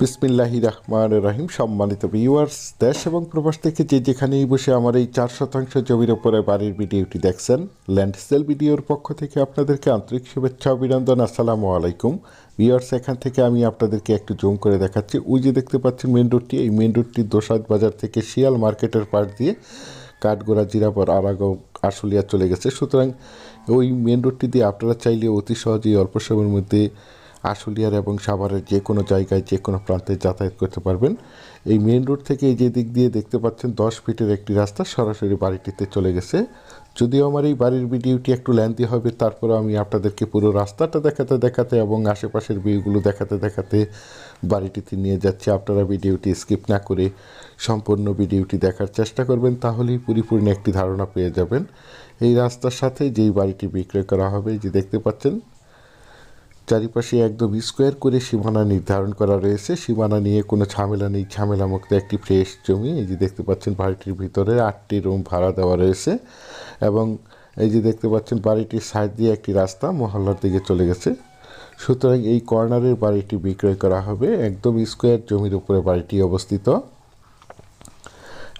বিসমিল্লাহি রহমান রহিম। সম্মানিত ভিউয়ার্স দেশ এবং প্রবাস থেকে যে যেখানেই বসে আমার এই চার শতাংশ জমির ওপরে বাড়ির ভিডিওটি দেখছেন ল্যান্ড সেল ভিডিওর পক্ষ থেকে আপনাদেরকে আন্তরিক শুভেচ্ছা অভিনন্দন। আসসালামু আলাইকুম। ভিউয়ার্স এখান থেকে আমি আপনাদেরকে একটু জুম করে দেখাচ্ছি। ওই যে দেখতে পাচ্ছেন মেন রোডটি এই মেন রোডটি দোসাদ বাজার থেকে শিয়াল মার্কেটের পাশ দিয়ে কাঠগোড়া জিরাপর আরাগাঁও আশুলিয়া চলে গেছে। সুতরাং ওই মেন রোডটি দিয়ে আপনারা চাইলে অতি সহজেই অল্প সময়ের মধ্যে আশুলিয়ার এবং সাভারের যে কোনো জায়গায়, যে কোনো প্রান্তে যাতায়াত করতে পারবেন। এই মেন রোড থেকে এই যে দিক দিয়ে দেখতে পাচ্ছেন, দশ ফিটের একটি রাস্তা সরাসরি বাড়িটিতে চলে গেছে। যদিও আমার এই বাড়ির ভিডিওটি একটু ল্যান্দি হবে তারপরে আমি আপনাদেরকে পুরো রাস্তাটা দেখাতে দেখাতে এবং আশেপাশের ভিউগুলো দেখাতে দেখাতে বাড়িটিতে নিয়ে যাচ্ছি। আপনারা ভিডিওটি স্কিপ না করে সম্পূর্ণ ভিডিওটি দেখার চেষ্টা করবেন, তাহলেই পরিপূর্ণ একটি ধারণা পেয়ে যাবেন। এই রাস্তার সাথে যেই বাড়িটি বিক্রয় করা হবে যে দেখতে পাচ্ছেন চারিপাশে একদম স্কোয়ার করে সীমানা নির্ধারণ করা রয়েছে। সীমানা নিয়ে কোনো ঝামেলা নেই। ঝামেলা মুক্ত একটি ফ্রেশ জমি। এই যে দেখতে পাচ্ছেন বাড়িটির ভিতরে আটটি রুম ভাড়া দেওয়া রয়েছে এবং এই যে দেখতে পাচ্ছেন বাড়িটির সাইড দিয়ে একটি রাস্তা মহল্লার দিকে চলে গেছে। সুতরাং এই কর্নারের বাড়িটি বিক্রয় করা হবে। একদম স্কোয়ার জমির উপরে বাড়িটি অবস্থিত।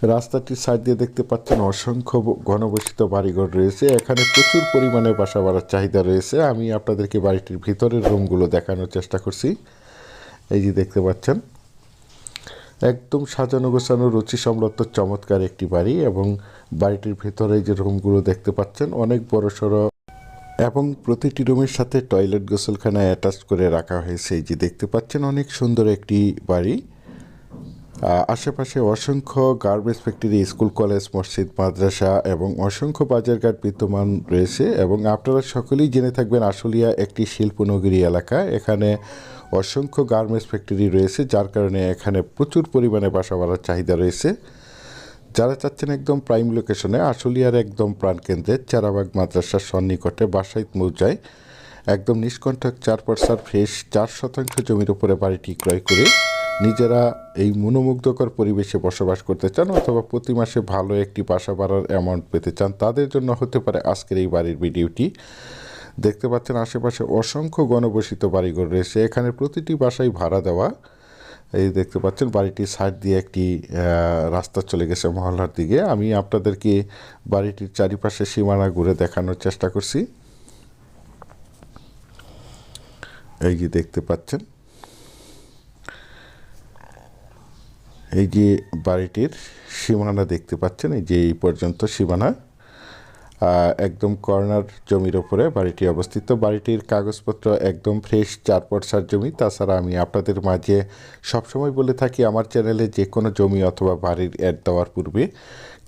রাস্তাটির সাইড দিয়ে দেখতে পাচ্ছেন অসংখ্য ঘনবসিত বাড়িঘর রয়েছে। এখানে প্রচুর পরিমাণে বাসা বাড়ার চাহিদা রয়েছে। আমি আপনাদেরকে বাড়িটির ভিতরের রুমগুলো দেখানোর চেষ্টা করছি। এই যে দেখতে পাচ্ছেন, একদম সাজানো গোছানো, রুচি সম্মত চমৎকার একটি বাড়ি এবং বাড়িটির ভেতরে যে রুমগুলো দেখতে পাচ্ছেন, অনেক বড় সড়ো এবং প্রতিটি রুমের সাথে টয়লেট গোসলখানা অ্যাটাচ করে রাখা হয়েছে। এই যে দেখতে পাচ্ছেন, অনেক সুন্দর একটি বাড়ি। আশেপাশে অসংখ্য গার্মেন্টস ফ্যাক্টরি স্কুল কলেজ মসজিদ, মাদ্রাসা এবং অসংখ্য বাজারঘাট বিদ্যমান রয়েছে এবং আপনারা সকলেই জেনে থাকবেন আশুলিয়া একটি শিল্পনগরী এলাকা। এখানে অসংখ্য গার্মেন্টস ফ্যাক্টরি রয়েছে, যার কারণে এখানে প্রচুর পরিমাণে বাসা বাড়ার চাহিদা রয়েছে। যারা চাচ্ছেন একদম প্রাইম লোকেশনে আশুলিয়ার একদম প্রাণকেন্দ্রে, চারাবাগ মাদ্রাসার সন্নিকটে বাসাইত মৌজায় একদম নিষ্কণ্ঠক চার পার্সার ফ্রেশ চার শতাংশ জমির উপরে বাড়িটি ক্রয় করে নিজেরা এই মনোমুগ্ধকর পরিবেশে বসবাস করতে চান অথবা প্রতি মাসে ভালো একটি বাসা ভাড়ার অ্যামাউন্ট পেতে চান, তাদের জন্য হতে পারে আজকের এই বাড়ির ভিডিওটি। দেখতে পাচ্ছেন আশেপাশে অসংখ্য গণবসিত বাড়িঘর রয়েছে। এখানে প্রতিটি বাসায় ভাড়া দেওয়া। এই দেখতে পাচ্ছেন বাড়িটির সাইড দিয়ে একটি রাস্তা চলে গেছে মহল্লার দিকে। আমি আপনাদেরকে বাড়িটির চারিপাশে সীমানা ঘুরে দেখানোর চেষ্টা করছি। এই যে দেখতে পাচ্ছেন। এই যে বাড়িটির সীমানা দেখতে পাচ্ছেন, এই যে এই পর্যন্ত সীমানা একদম কর্নার জমির ওপরে বাড়িটি অবস্থিত। বাড়িটির কাগজপত্র একদম ফ্রেশ চার পর্সার জমি। তাছাড়া আমি আপনাদের মাঝে সবসময় বলে থাকি, আমার চ্যানেলে যে কোনো জমি অথবা বাড়ির অ্যাড দেওয়ার পূর্বে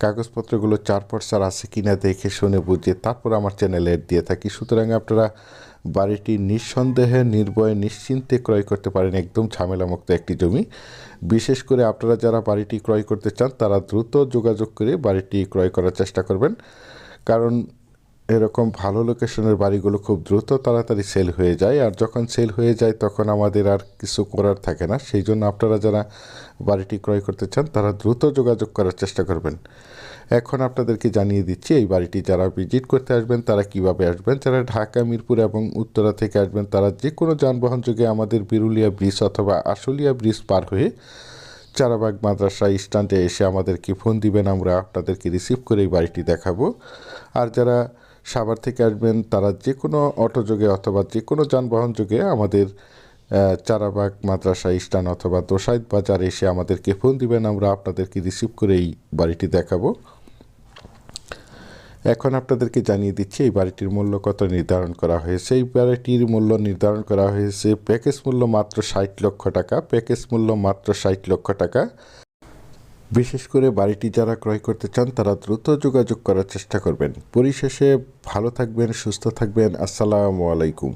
কাগজপত্রগুলো চার পর্সার আছে কিনা দেখে শুনে বুঝে তারপর আমার চ্যানেলে অ্যাড দিয়ে থাকি। সুতরাং আপনারা বাড়িটি নিঃসন্দেহে নির্ভয়ে নিশ্চিন্তে ক্রয় করতে পারেন, একদম ঝামেলামুক্ত একটি জমি। বিশেষ করে আপনারা যারা বাড়িটি ক্রয় করতে চান, তারা দ্রুত যোগাযোগ করে বাড়িটি ক্রয় করার চেষ্টা করবেন। কারণ এরকম ভালো লোকেশনের বাড়িগুলো খুব দ্রুত তাড়াতাড়ি সেল হয়ে যায়, আর যখন সেল হয়ে যায় তখন আমাদের আর কিছু করার থাকে না। সেই জন্য আপনারা যারা বাড়িটি ক্রয় করতে চান, তারা দ্রুত যোগাযোগ করার চেষ্টা করবেন। এখন আপনাদেরকে জানিয়ে দিচ্ছি, এই বাড়িটি যারা ভিজিট করতে আসবেন, তারা কীভাবে আসবেন? যারা ঢাকা, মিরপুর এবং উত্তরা থেকে আসবেন, তারা যে কোনো যানবাহন যোগে আমাদের বিরুলিয়া ব্রিজ অথবা আশুলিয়া ব্রিজ পার হয়ে চারাবাগ মাদ্রাসা স্ট্যান্ডে এসে আমাদেরকে ফোন দিবেন, আমরা আপনাদেরকে রিসিভ করে এই বাড়িটি দেখাবো। আর যারা সাভার থেকে আসবেন, তারা যে কোনো অটো যোগে অথবা যে কোনো যানবাহন যোগে আমাদের চারাবাগ মাদ্রাসা স্ট্যান্ড অথবা দোসাইদ বাজার এসে আমাদেরকে ফোন দিবেন, আমরা আপনাদেরকে রিসিভ করে এই বাড়িটি দেখাবো। এখন আপনাদেরকে জানিয়ে দিচ্ছি, এই বাড়িটির মূল্য কত নির্ধারণ করা হয়েছে? এই বাড়িটির মূল্য নির্ধারণ করা হয়েছে প্যাকেজ মূল্য মাত্র ষাট লক্ষ টাকা। প্যাকেজ মূল্য মাত্র ষাট লক্ষ টাকা। বিশেষ করে বাড়িটি যারা ক্রয় করতে চান, তারা দ্রুত যোগাযোগ করার চেষ্টা করবেন। পরিশেষে ভালো থাকবেন, সুস্থ থাকবেন। আসসালামু আলাইকুম।